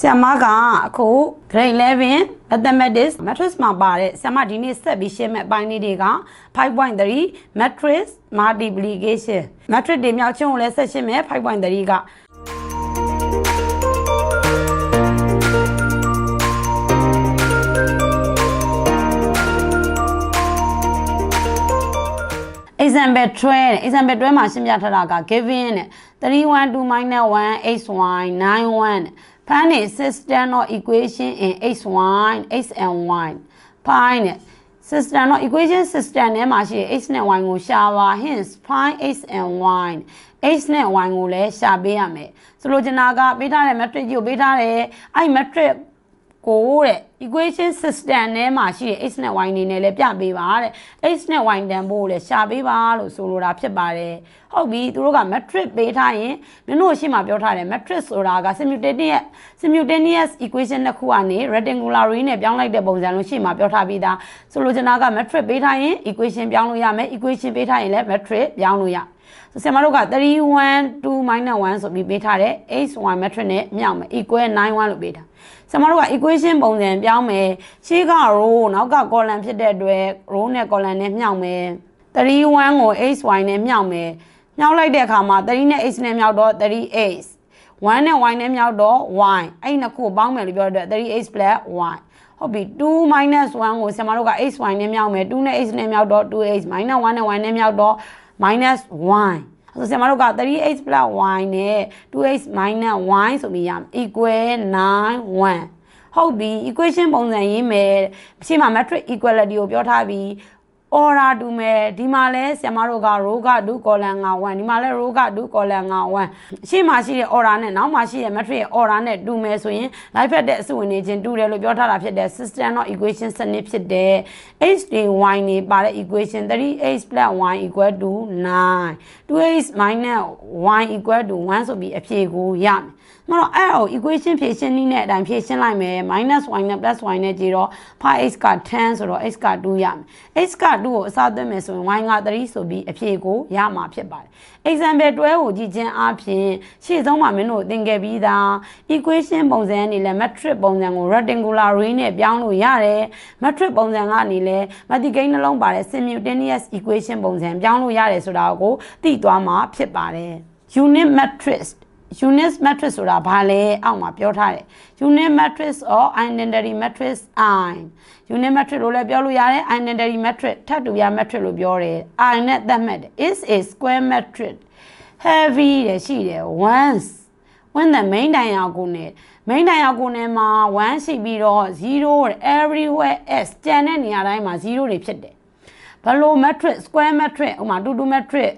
ဆရာမကအခု grade 11 mathematics matrix မှာပါတဲ့ဆရာမဒီနေ့ဆက်ပြီးရှင်းမဲ့အပိုင်းလေးတွေက5.3 matrix multiplication matrix တွေမြောက်ချင်းကိုလည်းဆက်ရှင်းမယ်5.3က example 12 example 12မှာရှင်းပြထားတာက given နဲ့312 minus 1 xy 91 ဖန်းနေ system of equation in xy x and y ဖိုင်းနဲ့ system of equation system ထဲမှာရှိတဲ့ x နဲ့ y ကိုရှာပါ hence find x and y x နဲ့ y ကိုလည်းရှာပေးရမယ်ဆိုလိုချင်တာကပေးထားတဲ့ matrix ကြီးကိုပေးထားတယ်အဲ့ matrix ကိုတဲ့ equation system ထဲမှာရှိတဲ့ x နဲ့ y နေနဲ့လည်းပြပေးပါတဲ့ x နဲ့ y တန်ဖို့လည်းရှာပေးပါလို့ဆိုလိုတာဖြစ်ပါတယ်ဟုတ်ပြီသူတို့က matrix ပေးထားရင်မင်းတို့ရှေ့မှာပြောထားတယ် matrix ဆိုတာက simultaneous simultaneous equation တစ်ခုကနေ rectangular array နဲ့ပြောင်းလိုက်တဲ့ပုံစံလို့ရှေ့မှာပြောထားပြီးသားဆိုလိုချင်တာက matrix ပေးထားရင် equation ပြောင်းလို့ရမယ် equation ပေးထားရင်လည်း matrix ပြောင်းလို့ရ ဆိုဆရာမတို့က312 1ဆိုပြီးပေးထားတဲ့ x1 matrix နဲ့မြောက်မယ် equal 91လို့ပေးထားဆရာမတို့က equation ပုံစံပြောင်းမယ်ရှေ့က row နောက်က column ဖြစ်တဲ့အတွက် row နဲ့ column နဲ့မြောက်မယ်31ကို xy နဲ့မြောက်မယ်မြောက်လိုက်တဲ့အခါမှာ3နဲ့ x နဲ့မြောက်တော့ 3x 1နဲ့ y နဲ့မြောက်တော့ y အဲ့ဒီနှစ်ခုပေါင်းမယ်လို့ပြောတဲ့အတွက် 3x y ဟုတ်ပြီ2 1ကိုဆရာမတို့က xy နဲ့မြောက်မယ်2နဲ့ x နဲ့မြောက်တော့ 2x 1နဲ့ y နဲ့မြောက်တော့ minus 1ဆိုဆရာမတို့က 3x y နဲ့ 2x minus y ဆိုပြီးရမယ် equal 9 1ဟုတ်ပြီ equation ပုံစံရေးမယ်ရှေ့မှာ matrix equality ကိုပြောထားပြီး order တူမယ်ဒီမှာလဲဆရာမတို့က row က2 column က1ဒီမှာလဲ row က2 column က1ရှေ့မှာရှိတဲ့ order နဲ့နောက်မှာရှိတဲ့ matrix ရဲ့ order နဲ့တူမယ်ဆိုရင် live ဖက်တဲ့အစုဝင်နေချင်းတူတယ်လို့ပြောထားတာဖြစ်တဲ့ system of equation စနစ်ဖြစ်တဲ့ x တွေ y နေပါတဲ့ equation 3x y equal to 9 2x minus y equal to 1ဆိုပြီးအဖြေကိုရမယ် မတော့အဲ့တော့ equation ဖြည့်ရှင်းနည်းနဲ့အတိုင်းဖြည့်ရှင်းလိုက်မယ် -y နဲ့ plus y နဲ့ကြည့်တော့ 5x က10ဆိုတော့ x က2ရမယ် x က2ကိုအစားသွင်းမယ်ဆိုရင် y က3ဆိုပြီးအဖြေကိုရမှာဖြစ်ပါတယ် example 12ကိုကြည့်ခြင်းအပြင်ရှေ့ဆုံးမှာမင်းတို့သင်ခဲ့ပြီးသား equation ပုံစံအနေနဲ့ metric ပုံစံကို rectangular array နဲ့ပြောင်းလို့ရတယ် metric ပုံစံကနေလဲ mathematical နှလုံးပါတဲ့ simultaneous equation ပုံစံပြောင်းလို့ရတယ်ဆိုတာကိုသိသွားမှာဖြစ်ပါတယ် unit matrix unit matrix ဆိုတာဘာလဲအောက်မှာပြောထားတယ် unit matrix or identity matrix i unit matrix လို့လည်းပြောလို့ရတယ် identity matrix ထပ်တူရ matrix လို့ပြောတယ် i နဲ့သတ်မှတ်တယ် is a square matrix heavy တဲ့ရှိတယ် once when the main diagonal နဲ့ main diagonal နဲ့မှာ1ရှိပြီးတော့0 everywhere s ကျန်တဲ့နေရာတိုင်းမှာ0တွေဖြစ်တယ်ဘယ်လို matrix square matrix ဥပမာ2 2 matrix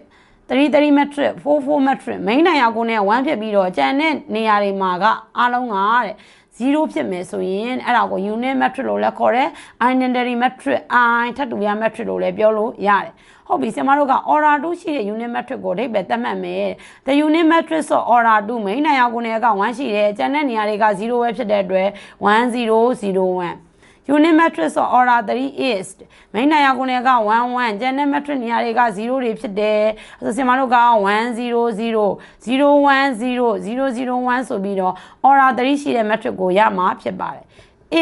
3 3 metric 4 4 metric main နိုင်ရာကိုနဲ့1ဖြစ်ပြီးတော့ကျန်တဲ့နေရာတွေမှာကအားလုံးကတဲ့0ဖြစ်မယ်ဆိုရင်အဲ့ဒါကို unit metric လို့လည်းခေါ်တယ် identity metric i ထပ်တူရ metric လို့လည်းပြောလို့ရတယ်ဟုတ်ပြီဆရာမတို့က order 2ရှိတဲ့ unit metric ကိုအဓိပ္ပာယ်သတ်မှတ်မယ် the unit matrix of order 2 main နိုင်ရာကိုနဲ့က1ရှိတယ်ကျန်တဲ့နေရာတွေက0ပဲဖြစ်တဲ့အတွက်1001 unit matrix of order 3 is main နိုင်ရာကိုနဲ့က11ကျန်တဲ့ matrix နေရာတွေက0တွေဖြစ်တယ်ဆိုဆင်မတို့က100 010 0001ဆိုပြီးတော့ order 3ရှိတဲ့ matrix ကိုရမှာဖြစ်ပါတယ်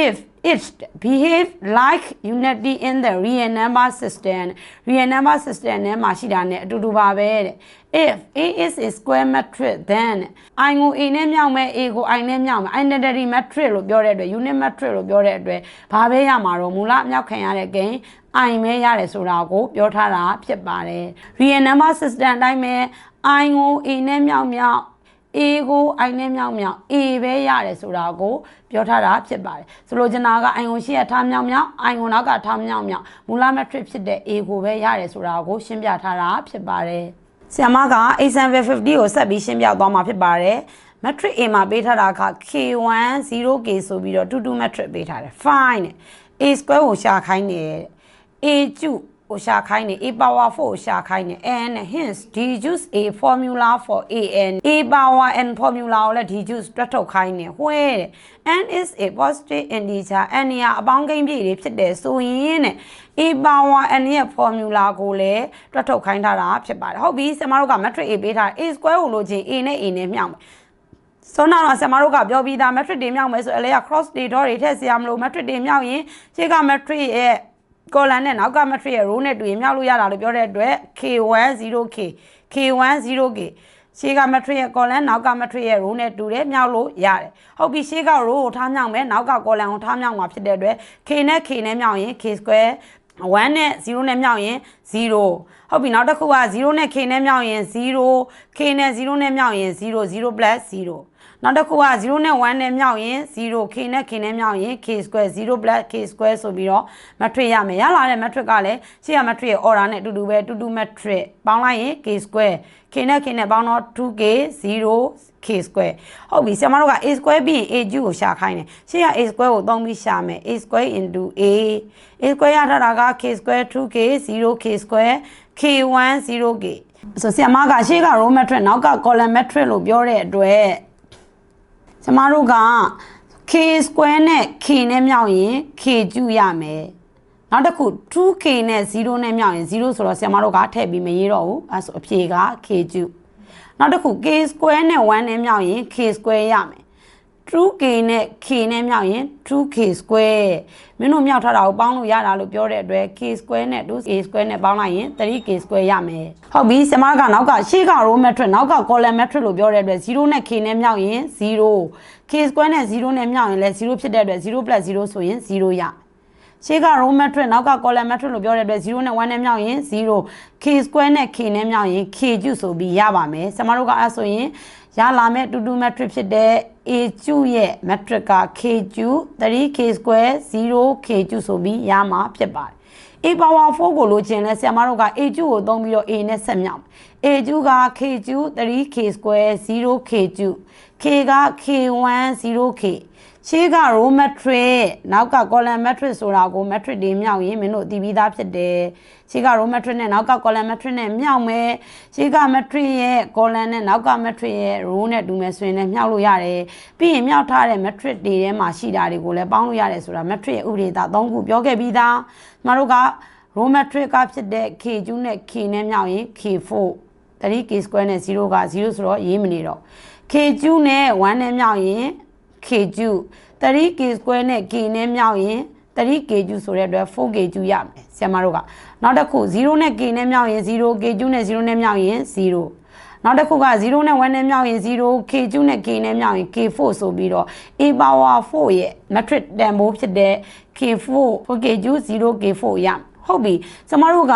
if it behave like unity in the real number system real number system နဲ့မှာရှိတာ ਨੇ အတူတူပါပဲတဲ့ if a is a square matrix then i ကို a နဲ့မြောက်မယ် a ကို i နဲ့မြောက်မယ် identity matrix လို့ပြောတဲ့အတွက် unit matrix လို့ပြောတဲ့အတွက်ဘာပဲရမှာတော့မူလမြောက်ခံရတဲ့ကိန်း i မဲရတယ်ဆိုတာကိုပြောထားတာဖြစ်ပါတယ် real number system အတိုင်းပဲ i ကို a နဲ့မြောက်မြောက် A ကို I နဲ့မြောက်မြောက် A ပဲရတယ်ဆိုတာကိုပြောထားတာဖြစ်ပါတယ်ဆိုလိုချင်တာက I ကိုရှေ့ကထားမြောက်မြောက် I ကိုနောက်ကထားမြောက်မြောက်မူလ matrix ဖြစ်တဲ့ A ကိုပဲရတယ်ဆိုတာကိုရှင်းပြထားတာဖြစ်ပါတယ်ဆရာမက example 50 ကိုဆက်ပြီးရှင်းပြသွားမှာဖြစ်ပါတယ် matrix A မှာပေးထားတာက K1 0K ဆိုပြီးတော့22 matrix ပေးထားတယ် fine A square ကိုရှာခိုင်းတယ် A ကျု ကိုရှာခိုင်းနေ a power 4ကိုရှာခိုင်းနေ and hence deduce a formula for an a power n formula ကိုလည်း deduce တွက်ထုတ်ခိုင်းနေဝဲတဲ့ n is a positive integer n ရအပေါင်းကိန်းပြည့်တွေဖြစ်တယ်ဆိုရင်တဲ့ a power n ရဲ့ formula ကိုလည်းတွက်ထုတ်ခိုင်းထားတာဖြစ်ပါတယ်ဟုတ်ပြီဆရာမတို့က matrix a ပေးထား a square ကိုလို့ချင်း a နဲ့ a နဲ့မြောက်မယ်ဆိုတော့ဆရာမတို့ကပြောပြီးသား metric တွေမြောက်မယ်ဆိုအလဲက cross တွေ dot တွေထည့်စရာမလို metric တွေမြောက်ရင်ရှေ့က metric ရဲ့ column နဲ့နောက်က metric ရဲ့ row နဲ့တူရင်မြောက်လို့ရတာလို့ပြောတဲ့အတွက် k10k k10k ရှေ့က metric ရဲ့ column နောက်က metric ရဲ့ row နဲ့တူတယ်မြောက်လို့ရတယ်ဟုတ်ပြီရှေ့က row ကိုထားမြောက်မယ်နောက်က column ကိုထားမြောက်မှာဖြစ်တဲ့အတွက် k နဲ့ k နဲ့မြောက်ရင် k square 1နဲ့0နဲ့မြောက်ရင်0ဟုတ်ပြီနောက်တစ်ခုက0နဲ့ k နဲ့မြောက်ရင်0 k နဲ့0နဲ့မြောက်ရင်0 0 plus 0 နောက်တစ်ခုက0နဲ့1နဲ့မြောက်ရင် 0 k နဲ့ k နဲ့မြောက်ရင် k square 0 plus k square ဆိုပြီးတော့ metric ရမယ်ရလာတဲ့ metric ကလည်းရှေ့က metric ရဲ့ order နဲ့အတူတူပဲတူတူ metric ပေါင်းလိုက်ရင် k square k နဲ့ k နဲ့ပေါင်းတော့ 2k 0 k square ဟုတ်ပြီဆရာမတို့က a square ပြီးရင် a ကျူကိုရှာခိုင်းတယ်ရှေ့က a square ကိုသုံးပြီးရှာမယ် a square into a a square ရထားတာက k square 2k 0k square k1 0k ဆိုဆရာမကရှေ့က row metric နောက်က column metric လို့ပြောတဲ့အတွက် ကျမတို့က k square နဲ့ k နဲ့မြောက်ရင် k ကျူရမယ်နောက်တစ်ခု 2k နဲ့0နဲ့မြောက်ရင်0ဆိုတော့ဆရာမတို့ကထည့်ပြီးမရေးတော့ဘူးအဲဆိုအဖြေက k ကျူနောက်တစ်ခု k square နဲ့1နဲ့မြောက်ရင် k square ရမယ် 2k နဲ့ k နဲ့မြောက်ရင် 2k square မင်းတို့မြောက်ထားတာကိုပေါင်းလို့ရတာလို့ပြောတဲ့အတွက် k square နဲ့ 2k square နဲ့ပေါင်းလိုက်ရင် 3k square ရမယ်ဟုတ်ပြီဆရာမကနောက်ကရှေ့က row metric နောက်က column metric လို့ပြောတဲ့အတွက်0နဲ့ k နဲ့မြောက်ရင်0 k square နဲ့0နဲ့မြောက်ရင်လည်း0ဖြစ်တဲ့အတွက်0 0ဆိုရင်0ရရှေ့က row metric နောက်က column metric လို့ပြောတဲ့အတွက်0နဲ့1နဲ့မြောက်ရင်0 k square နဲ့ k နဲ့မြောက်ရင် k ကျုဆိုပြီးရပါမယ်ဆရာမတို့ကအဲဆိုရင်ရလာမဲ့တူတူ metric ဖြစ်တဲ့ a ကျုရဲ့ metric က k ကျု 3k square 0k ကျုဆိုပြီးရမှာဖြစ်ပါတယ် a power 4ကိုလိုချင်လဲဆရာမတို့က a ကျုကိုသုံးပြီးတော့ a နဲ့ဆက်မြောက် a ကျုက k ကျု 3k square 0k ကျု k က k1 0k ရှေးက row metric နောက်က column metric ဆိုတာကို metric တွေမြောက်ရင်မင်းတို့သိပြီးသားဖြစ်တယ်ရှေးက row metric နဲ့နောက်က column metric နဲ့မြောက်မယ်ရှေးက metric ရဲ့ column နဲ့နောက်က metric ရဲ့ row နဲ့တူမယ်ဆိုရင်လည်းမြောက်လို့ရတယ်ပြီးရင်မြောက်ထားတဲ့ metric တွေထဲမှာရှိတာတွေကိုလည်းပေါင်းလို့ရတယ်ဆိုတာ metric ရဲ့ဥပဒေသား၃ခုပြောခဲ့ပြီးသားကျမတို့က row metric ကဖြစ်တဲ့ k ကျူးနဲ့ k နဲ့မြောက်ရင် k4 3k square နဲ့0က0ဆိုတော့ရေးမနေတော့ k ကျူးနဲ့1နဲ့မြောက်ရင် k ကျူ 3k square နဲ့ k နဲ့မြောက်ရင် 3k ကျူဆိုတဲ့အတွက် 4k ကျူရမယ်ဆရာမတို့ကနောက်တစ်ခု0နဲ့ k နဲ့မြောက်ရင် 0k ကျူနဲ့0နဲ့မြောက်ရင်0နောက်တစ်ခုက0နဲ့1နဲ့မြောက်ရင် 0 k ကျူနဲ့ k နဲ့မြောက်ရင် k4 ဆိုပြီးတော့ a power 4ရဲ့ metric တန်ဖိုးဖြစ်တဲ့ k4 4k ကျူ 0k4 ရမယ်ဟုတ်ပြီကျမတို့က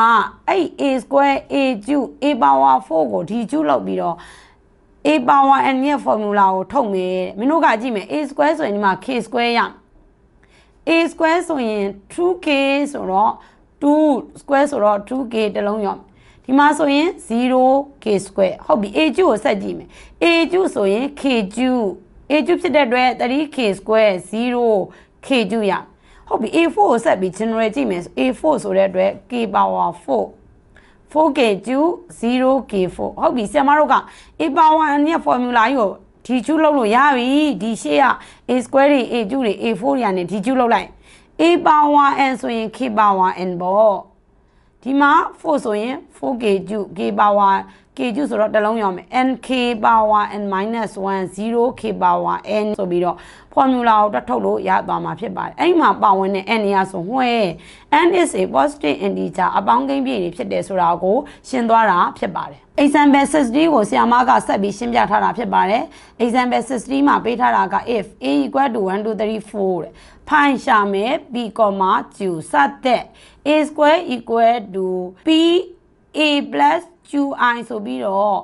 အဲ့ a square a ကျူ a power 4ကိုဒီကျူလောက်ပြီးတော့ a power n ရဲ့ formula ကိုထုတ်မယ်မင်းတို့ကကြည့်မယ် a square ဆိုရင်ဒီမှာ k square ရ a square ဆိုရင် 2k ဆိုတော့2 square ဆိုတော့ 2k တလုံးရောဒီမှာဆိုရင် 0k square ဟုတ်ပြီ a ကျုကိုဆက်ကြည့်မယ် a ကျုဆိုရင် k ကျု a ကျုဖြစ်တဲ့အတွက် 3k square 0k ကျုရဟုတ်ပြီ a4 ကိုဆက်ပြီး generate ကြည့်မယ် a4 ဆိုတဲ့အတွက် k power 4 4k ကျူ 0k4 ဟုတ်ပြီဆရာမတို့က a power n ရဲ့ formula ကြီးကိုဒီကျူလောက်လို့ရပြီဒီရှေ့က a square တွေ a ကျူတွေ a4 တွေကနေဒီကျူလောက်လိုက် a power n ဆိုရင် k power n ပေါ့ ဒီမှာ4ဆိုရင် 4k ကျူ k power k ကျူဆိုတော့တစ်လုံးရောမယ် nk power n -1 0k power n ဆိုပြီးတော့ formula ကိုတက်ထုတ်လို့ရသွားမှာဖြစ်ပါတယ်အဲ့ဒီမှာပါဝင်တဲ့ n ရဆိုဝှဲ n is a positive integer အပေါင်းကိန်းပြည့်တွေဖြစ်တယ်ဆိုတာကိုရှင်းသွားတာဖြစ်ပါတယ် example 60ကိုဆရာမကဆက်ပြီးရှင်းပြထားတာဖြစ်ပါတယ် example 60မှာပေးထားတာက if a equal to 1 2 3 4တဲ့ဖိုင်ရှာမယ် b, q စတဲ့ a square equal to p a plus qi ဆိုပြီးတော့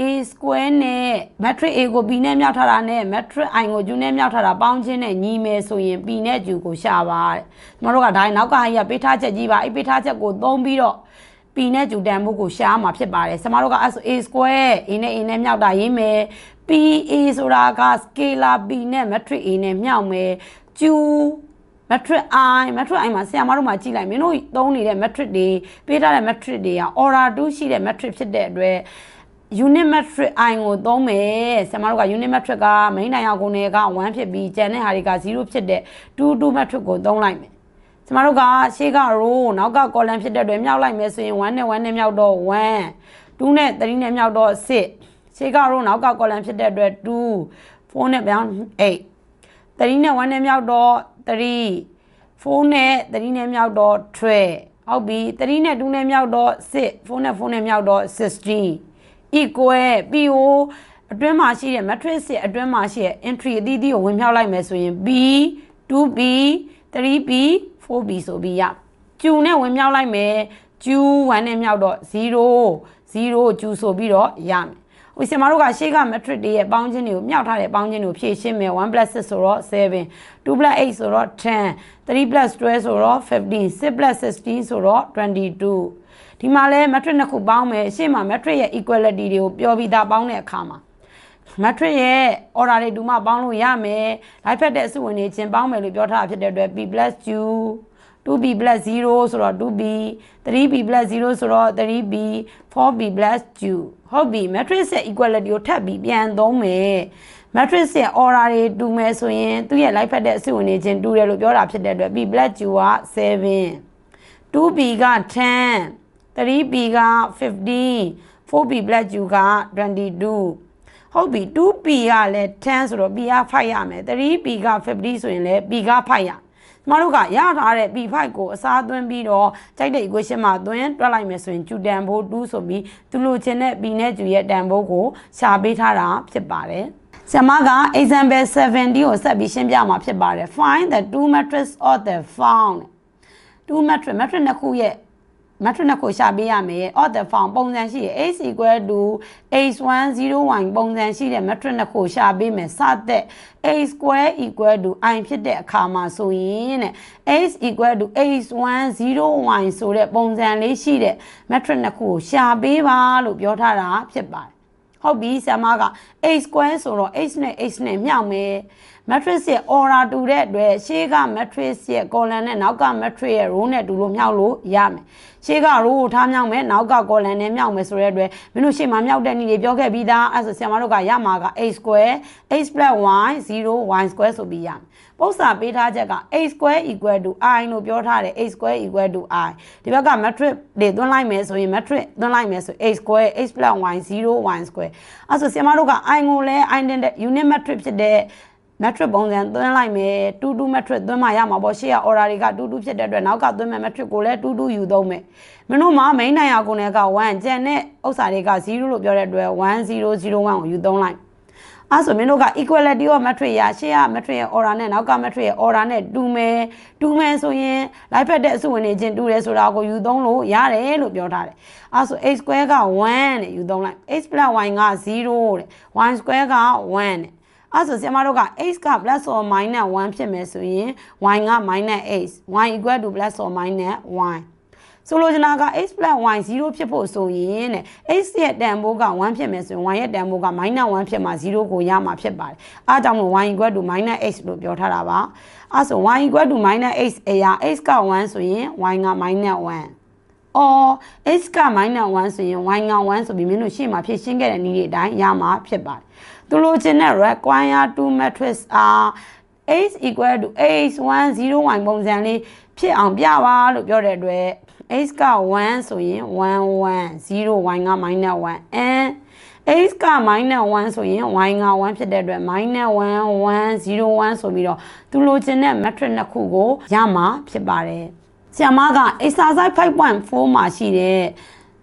a square နဲ့ matrix a ကို b နဲ့မြောက်ထားတာနဲ့ matrix i ကို q နဲ့မြောက်ထားတာပေါင်းခြင်းနဲ့ညီမယ်ဆိုရင် p နဲ့ q ကိုရှာပါတဲ့ကျွန်တော်တို့ကဒါနောက်ကကြီးကပေးထားချက်ကြီးပါအဲ့ပေးထားချက်ကိုသုံးပြီးတော့ p နဲ့ q တန်ဖို့ကိုရှာမှာဖြစ်ပါတယ်ကျွန်တော်တို့က a square a နဲ့ a နဲ့မြောက်တာရေးမယ် p a ဆိုတာက scalar p နဲ့ matrix a နဲ့မြောက်မယ် q metric i metric i မှာဆရာမတို့မှာကြည့်လိုက်မင်းတို့သုံးနေတဲ့ metric တွေပေးထားတဲ့ metric တွေက order 2ရှိတဲ့ metric ဖြစ်တဲ့အတွက် unit metric i ကိုသုံးမယ်ဆရာမတို့က unit metric က main နိုင်အောင်ကုန်တွေက1ဖြစ်ပြီးကျန်တဲ့ဟာတွေက0ဖြစ်တဲ့2 2 metric ကိုသုံးလိုက်မယ်ကျမတို့ကရှေ့က row နောက်က column ဖြစ်တဲ့အတွက်မြောက်လိုက်မယ်ဆိုရင်1နဲ့1နဲ့မြောက်တော့1 2နဲ့3နဲ့မြောက်တော့6ရှေ့က row နောက်က column ဖြစ်တဲ့အတွက်2 4နဲ့ပြောင်း8 3နဲ့1နဲ့မြောက်တော့ 3 4နဲ့3နဲ့မြောက်တော့12ဟုတ်ပြီ3နဲ့2နဲ့မြောက်တော့6 4နဲ့4နဲ့မြောက်တော့16 equal PO အတွင်းမှာရှိတဲ့ matrix ရဲ့အတွင်းမှာရှိတဲ့ entry အသီးသီးကိုဝင်ဖြောက်လိုက်မယ်ဆိုရင် B 2B 3B 4B ဆိုပြီးရ Q နဲ့ဝင်မြောက်လိုက်မယ် Q 1နဲ့မြောက်တော့0 0 Q ဆိုပြီးတော့ရမယ် ဟိုဆင်မတို့ကရှေ့က matrix တွေရဲ့ပေါင်းခြင်းတွေကိုမြောက်ထားတဲ့ပေါင်းခြင်းတွေကိုဖြည့်ရှင်းမယ်1 6ဆိုတော့7 2 8ဆိုတော့10 3 12ဆိုတော့15 6 16ဆိုတော့22ဒီမှာလဲ matrix နှစ်ခုပေါင်းမယ်ရှေ့မှာ matrix ရဲ့ equality တွေကိုပြောပြီးသားပေါင်းတဲ့အခါမှာ matrix ရဲ့ order တွေတူမှပေါင်းလို့ရမယ်။ live ဖက်တဲ့အစုဝင်တွေချင်းပေါင်းမယ်လို့ပြောထားတာဖြစ်တဲ့အတွက် p q 2b 0ဆိုတော့ 2b 3b 0ဆိုတော့ 3b 4b q ဟုတ်ပြီ matrix ရဲ့ equality ကိုထပ်ပြီးပြန်သုံးမယ် matrix ရဲ့ order တွေတူမယ်ဆိုရင်သူ့ရဲ့ live ဖက်တဲ့အစုဝင်တွေချင်းတူတယ်လို့ပြောတာဖြစ်တဲ့အတွက် p q က7 2b က10 3b က15 4b q က22ဟုတ်ပြီ 2p ကလည်း10ဆိုတော့ p က5ရမယ် 3p က50ဆိုရင်လည်း p က5ရ ကျမတို့ကရထားတဲ့ p5 ကိုအစားသွင်းပြီးတော့ကြိုက်တဲ့ equation မှာသွင်းတွက်လိုက်မယ်ဆိုရင် q တန်ဖိုး2ဆိုပြီးသူလိုချင်တဲ့ p နဲ့ q ရဲ့တန်ဖိုးကိုရှာပေးထားတာဖြစ်ပါတယ်ဆရာမက example 70ကိုဆက်ပြီးရှင်းပြမှာဖြစ်ပါတယ် find the two matrix of the found two matrix matrix နှစ်ခုရဲ့ matrix နှစ်ခုရှာပေးရမယ် of the form ပုံစံရှိရ x equal to h101 ပုံစံရှိတဲ့ matrix နှစ်ခုရှာပေးမယ်စတဲ့ a square equal to i ဖြစ်တဲ့အခါမှာဆိုရင်တဲ့ x equal to h101 ဆိုတဲ့ပုံစံလေးရှိတဲ့ matrix နှစ်ခုကိုရှာပေးပါလို့ပြောထားတာဖြစ်ပါတယ် ဟုတ်ပြီဆရာမက a square ဆိုတော့ h နဲ့ h နဲ့မြောက်မယ် matrix ရဲ့ order တူတဲ့အတွက်ရှေ့က matrix ရဲ့ column နဲ့နောက်က matrix ရဲ့ row နဲ့တူလို့မြောက်လို့ရမယ်ရှေ့က row ကိုထားမြောက်မယ်နောက်က column နဲ့မြောက်မယ်ဆိုတဲ့အတွက်မင်းတို့ရှေ့မှာမြောက်တဲ့နည်းတွေပြောခဲ့ပြီးသားအဲ့ဆိုဆရာမတို့ကရမှာက a square h plus y 0 y square ဆိုပြီးရမယ် ပု္ပ္ပာပေးထားချက်က a square equal to i လို့ပြောထားတယ် a square equal to i ဒီဘက်က matrix တွေသွင်းလိုက်မယ်ဆိုရင် matrix သွင်းလိုက်မယ်ဆို a square h plus y 0 y square အဲ့ဆိုဆရာမတို့က i ကိုလည်း i တဲ့ unit matrix ဖြစ်တဲ့ metric ပုံစံသွင်းလိုက်မယ်2 2 metric သွင်းမှရမှာပေါ့ရှေ့က order တွေက2 2ဖြစ်တဲ့အတွက်နောက်ကသွင်းမဲ့ metric ကိုလည်း2 2ယူသုံးမယ်မင်းတို့မှာ main နိုင်ရာကိုလည်းက1ကျန်တဲ့ဥစ္စာတွေက0လို့ပြောတဲ့အတွက်1001ကိုယူသုံးလိုက် အဲ့ဆိုမင်းတို့က equality of matrix ရရှေ့က matrix ရဲ့ order နဲ့နောက်က matrix ရဲ့ order နဲ့တူမယ်တူမယ်ဆိုရင် live ဖက်တဲ့အစုဝင်တွေချင်းတူတယ်ဆိုတာကိုယူသုံးလို့ရတယ်လို့ပြောထားတယ်အဲ့ဆို x square က1တဲ့ယူသုံးလိုက် x plus y က0တဲ့ y square က1တဲ့အဲ့ဆိုဆရာမတို့က x က plus or minus 1ဖြစ်မယ်ဆိုရင် y က minus x y equal to plus or minus y ဆိုလိုချင်တာက x plus y 0ဖြစ်ဖို့ဆိုရင်တဲ့ x ရဲ့တန်ဖိုးက1ဖြစ်မယ်ဆိုရင် y ရဲ့တန်ဖိုးက minus 1ဖြစ်မှာ0ကိုရမှာဖြစ်ပါတယ်။အားကြောင့်မို့ y equal to minus x လို့ပြောထားတာပါ။အဲ့ဆို y equal to minus x အရာ x က1ဆိုရင် y က minus 1 or x က minus 1ဆိုရင် y က1ဆိုပြီးမင်းတို့ရှေ့မှာဖြည့်ရှင်းခဲ့တဲ့နည်းတွေအတိုင်းရမှာဖြစ်ပါတယ်။သူလိုချင်တဲ့ require to matrix are x equal to h1 0y ပုံစံလေးဖြစ်အောင်ပြပါလို့ပြောတဲ့အတွက် x က1ဆိုရင်1 1 0 y က minus 1 and x က minus 1ဆိုရင် y က1ဖြစ်တဲ့အတွက် minus 1 1 0 1ဆိုပြီးတော့သူလိုချင်တဲ့ matrix နှစ်ခုကိုရမှာဖြစ်ပါတယ်။ဆရာမက exercise 5.4မှာရှိတဲ့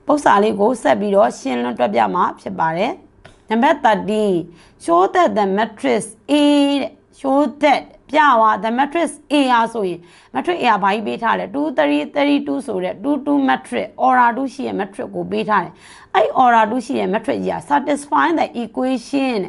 ပု္ပ္ပာလေးကိုဆက်ပြီးတော့ရှင်းလင်းတွက်ပြမှာဖြစ်ပါတယ်။ Number 13 show that the matrix A တဲ့ show that ပြပါ the matrix A ရဆိုရင် matrix A ကဘာကြီးပေးထားလဲ2 3 32ဆိုတဲ့2 2 matrix order 2ရှိရဲ့ matrix ကိုပေးထားတယ် အဲ့ order 2ရှိရဲ့ matrix ကြီးက satisfy the equation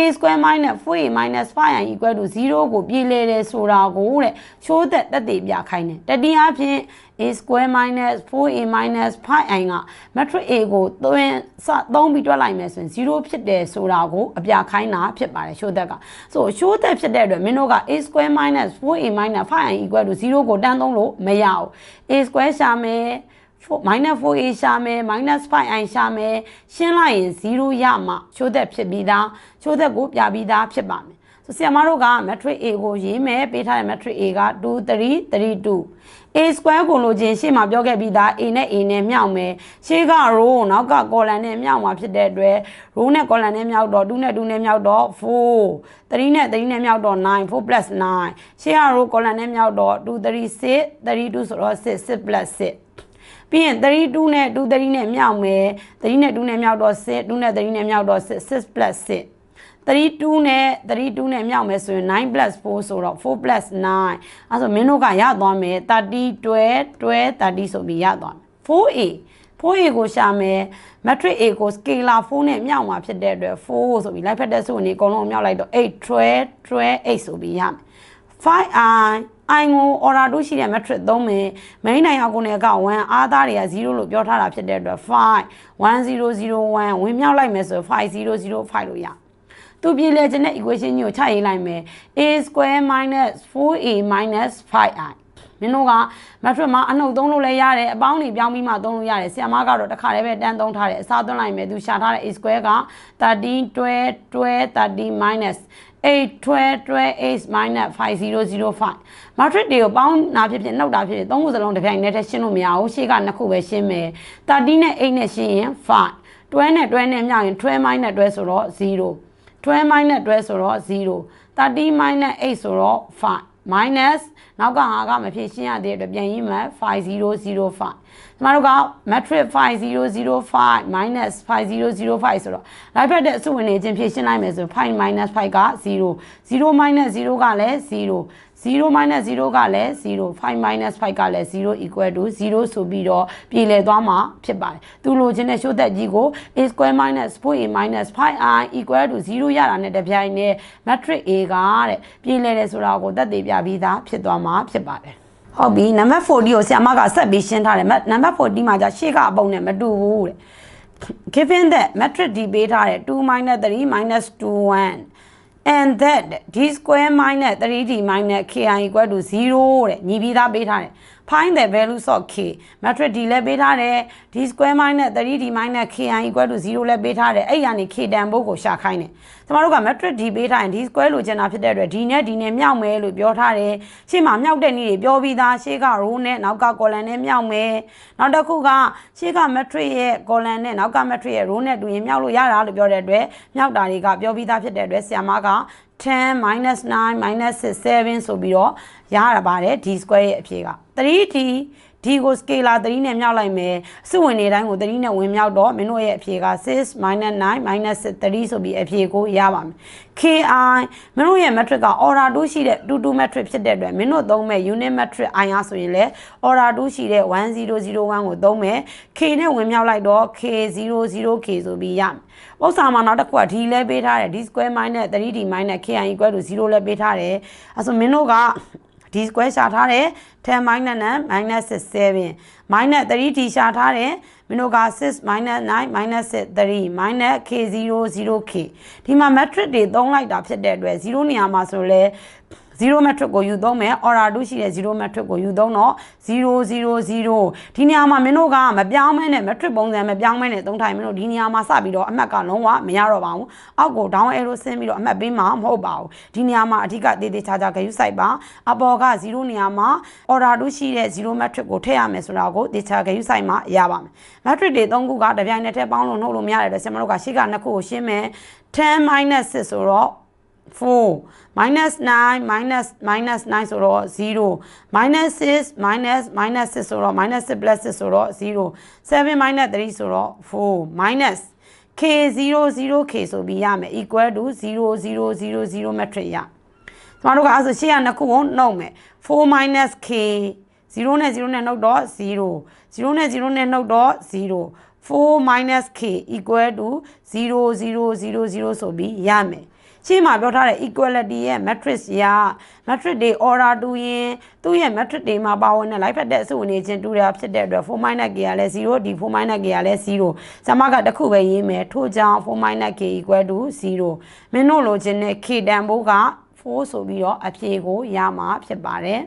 a square minus 4a minus 5i equal to 0ကိုပြေလဲတယ်ဆိုတာကိုတဲ့ show that တက်တည်ပြခိုင်းတယ်တတိယဖြင့် a square minus 4a minus 5i က matrix a ကိုသွင်းစသုံးပြီးတွက်လိုက်မယ်ဆိုရင်0ဖြစ်တယ်ဆိုတာကိုအပြခိုင်းတာဖြစ်ပါတယ် show that ကဆို show that ဖြစ်တဲ့အတွက်မင်းတို့က a square minus 4a minus 5i equal to 0ကိုတန်းသုံးလို့မရဘူး a square ရှာမယ် minus 4a ရှာမယ် minus 5i ရှာမယ်ရှင်းလိုက်ရင်0ရမှ show that ဖြစ်ပြီးသား show that ကိုပြပြီးသားဖြစ်ပါမယ်ဆိုဆီယမတို့က matrix A ကိုရေးမယ်ပေးထားတဲ့ matrix A က2 3 3 2 A square ကိုလိုချင်ရှေ့မှာပြောခဲ့ပြီးသား A နဲ့ A နဲ့မြောက်မယ်ရှေ့က row နောက်က column နဲ့မြောက်မှာဖြစ်တဲ့အတွက် row နဲ့ column နဲ့မြောက်တော့2နဲ့2နဲ့မြောက်တော့4 3နဲ့3နဲ့မြောက်တော့9 4 plus 9ရှေ့က row column နဲ့မြောက်တော့2 3 6 32ဆိုတော့6 6 plus 6 ပြီးရင်32နဲ့2 3နဲ့မြောက်မယ်3နဲ့2နဲ့မြောက်တော့6 2နဲ့3နဲ့မြောက်တော့6 6 plus 6 32နဲ့32နဲ့မြောက်မယ်ဆိုရင်9 plus 4ဆိုတော့4 plus 9အဲဆိုမင်းတို့ကရသွားမယ်30 12 12 30ဆိုပြီးရသွားမယ် 4a 4a ကိုရှာမယ် matrix a ကို scalar 4နဲ့မြောက်မှာဖြစ်တဲ့အတွက်4ဆိုပြီးလိုက်ဖက်တဲ့စုအနေအကုန်လုံးမြောက်လိုက်တော့8 12 12 8ဆိုပြီးရမယ် 5i i ကို order 2ရှိတဲ့ matrix သုံးမယ် main နိုင်အောင်ကိုနဲ့က1အားသားတွေက0လို့ပြောထားတာဖြစ်တဲ့အတွက်5 1001ဝင်မြောက်လိုက်မယ်ဆို5005လို့ရသူပြည်လဲခြင်းတဲ့ equation ကြီးကိုချရေးလိုက်မယ် a square minus 4a minus 5i မင်းတို့က matrix မှာအနှုတ်သုံးလို့လည်းရတယ်အပေါင်းတွေပြောင်းပြီးမှသုံးလို့ရတယ်ဆီယမကတော့တစ်ခါတည်းပဲတန်းသုံးထားတယ်အစားသွင်းလိုက်မယ်သူရှာထားတဲ့ a square က13 12 12 30 minus 8 12 12 8 minus 5005 matrix တွေကိုပေါင်းနာဖြစ်ဖြစ်နှုတ်တာဖြစ်ဖြစ်သုံးခုစလုံးတစ်ပြိုင်တည်းရှင်းလို့မရဘူးရှေ့ကနှစ်ခုပဲရှင်းမယ်13နဲ့8နဲ့ရှင်းရင်5 12နဲ့12နဲ့မြောက်ရင်12 minus 12ဆိုတော့0 12 minus 12ဆိုတော့0 30 minus 8ဆိုတော့5 minus နောက်ကဟာကမဖြစ်ရှင်းရသေးတဲ့အတွက်ပြန်ရေးမယ်5005ကျမတို့က matrix 5005 minus 5005ဆိုတော့လိုက်ဖက်တဲ့အစုဝင်နေချင်းဖြည့်ရှင်းလိုက်မယ်ဆို5 minus 5က0 0 minus 0ကလည်း0 0 minus 0ကလည်း0 5 minus 5ကလည်း0 equal to 0ဆိုပြီးတော့ပြည်လည်သွားမှာဖြစ်ပါတယ်သူလိုချင်တဲ့ရှိုးသက်ကြီးကို a square minus 4a minus 5i equal to 0ရတာနဲ့တပြိုင်နက် matrix a ကတဲ့ပြည်လည်တယ်ဆိုတာကိုသက်သေပြပြီးသားဖြစ်သွားမှာဖြစ်ပါတယ်ဟုတ်ပြီနံပါတ်40ကိုဆရာမကဆက်ပြီးရှင်းထားတယ်နံပါတ်40မှာじゃရှေ့ကအပုံနဲ့မတူဘူးတဲ့ given that matrix d ပေးထားတယ်2 3 2 1 and that d square minus 3d minus ki equal to 0တဲ့ညီပြီးသားပေးထားတယ် find the values of k matrix d လည်းပေးထားတယ် d square minus 3d minus ki equal to 0လည်းပေးထားတယ်အဲ့ရနေ k တန်ဖို့ကိုရှာခိုင်းတယ်ကျမတို့က matrix d ပေးထားရင် d square လို့ကျန်တာဖြစ်တဲ့အတွက် d နဲ့ d နဲ့မြောက်မယ်လို့ပြောထားတယ်ရှေ့မှာမြောက်တဲ့နည်းတွေပြောပြီးသားရှေ့က row နဲ့နောက်က column နဲ့မြောက်မယ်နောက်တစ်ခုကရှေ့က matrix ရဲ့ column နဲ့နောက်က matrix ရဲ့ row နဲ့တူရင်မြောက်လို့ရတာလို့ပြောတဲ့အတွက်မြောက်တာတွေကပြောပြီးသားဖြစ်တဲ့အတွက်ဆရာမက10 minus 9 minus 6 7ဆိုပြီးတော့ရတာပါတယ် d square ရဲ့အဖြေက 3d d ကို scalar 3နဲ့မြောက်လိုက်မယ်အစုဝင်တွေတိုင်းကို3နဲ့ဝင်မြောက်တော့မင်းတို့ရဲ့အဖြေက6 9 9 3ဆိုပြီးအဖြေကိုရပါမယ် ki မင်းတို့ရဲ့ metric က order 2ရှိတဲ့2 2 metric ဖြစ်တဲ့အတွက်မင်းတို့သုံးမဲ့ unit metric i ရဆိုရင်လည်း order 2ရှိတဲ့1001ကိုသုံးမယ် k နဲ့ဝင်မြောက်လိုက်တော့ k00k ဆိုပြီးရမယ်။ဥစ္စာမှာနောက်တစ်ခုက d လဲပေးထားတယ် d square minus 3d minus ki equal to 0လဲပေးထားတယ်။အဲဆိုမင်းတို့က d square ရှာထားတယ်10 minus 9 minus 7 minus 3d ရှာထားတယ်မင်းတို့က6 minus 9 minus 3 minus k0 0k ဒီမှာ matrix တွေသုံးလိုက်တာဖြစ်တဲ့အတွက်0နေရာမှာဆိုလဲ 0 metric ကိုယူသုံးမယ် order 2ရှိတဲ့0 metric ကိုယူသုံးတော့000ဒီနေရာမှာမင်းတို့ကမပြောင်းမဲနဲ့ metric ပုံစံမပြောင်းမဲနဲ့သုံးထိုင်မင်းတို့ဒီနေရာမှာစပြီးတော့အမှတ်ကလုံးဝမရတော့ပါဘူးအောက်ကို down arrow ဆင်းပြီးတော့အမှတ်ပေးမှာမဟုတ်ပါဘူးဒီနေရာမှာအဓိကတည်တည်ချာချာဂရုစိုက်ပါအပေါ်က0နေရာမှာ order 2ရှိတဲ့0 metric ကိုထည့်ရမယ်ဆိုတာကိုတည်ချာဂရုစိုက်မှရပါမယ် metric တွေ3ခုကတပြိုင်နက်တည်းပေါင်းလို့နှုတ်လို့မရတဲ့အတွက်ဆင်မတို့ကရှေ့ကနှစ်ခုကိုရှင်းမယ်10 minus 6ဆိုတော့ 4 minus 9 minus minus 9ဆိုတော့0 minus 6 minus minus 6ဆိုတော့ minus 6 plus 6ဆိုတော့0 7 minus 3ဆိုတော့4 minus k 0 0 k ဆိုပြီးရမယ် equal to 0 0 0 0 metric ရကျမတို့ကအဲဆိုရှေ့ကနှစ်ခုကိုနှုတ်မယ်4 minus k 0နဲ့0နဲ့နှုတ်တော့0 0နဲ့0နဲ့နှုတ်တော့0 4 minus k equal to 0 0 0 0ဆိုပြီးရမယ် ရှင်းမှာပြောထားတဲ့ equality ရဲ့ matrix ရ matrix တွေ order တူရင်သူ့ရဲ့ matrix တွေမှာပါဝင်တဲ့ life ဖက်တဲ့အစုဝင်ချင်းတူတာဖြစ်တဲ့အတွက်4 minus k ကလည်း0ဒီ4 minus k ကလည်း0ဇမကတစ်ခုပဲရေးမယ်ထို့ကြောင့်4 minus k equal to 0မင်းတို့လိုချင်တဲ့ k တန်ဖိုးက4ဆိုပြီးတော့အဖြေကိုရမှာဖြစ်ပါတယ်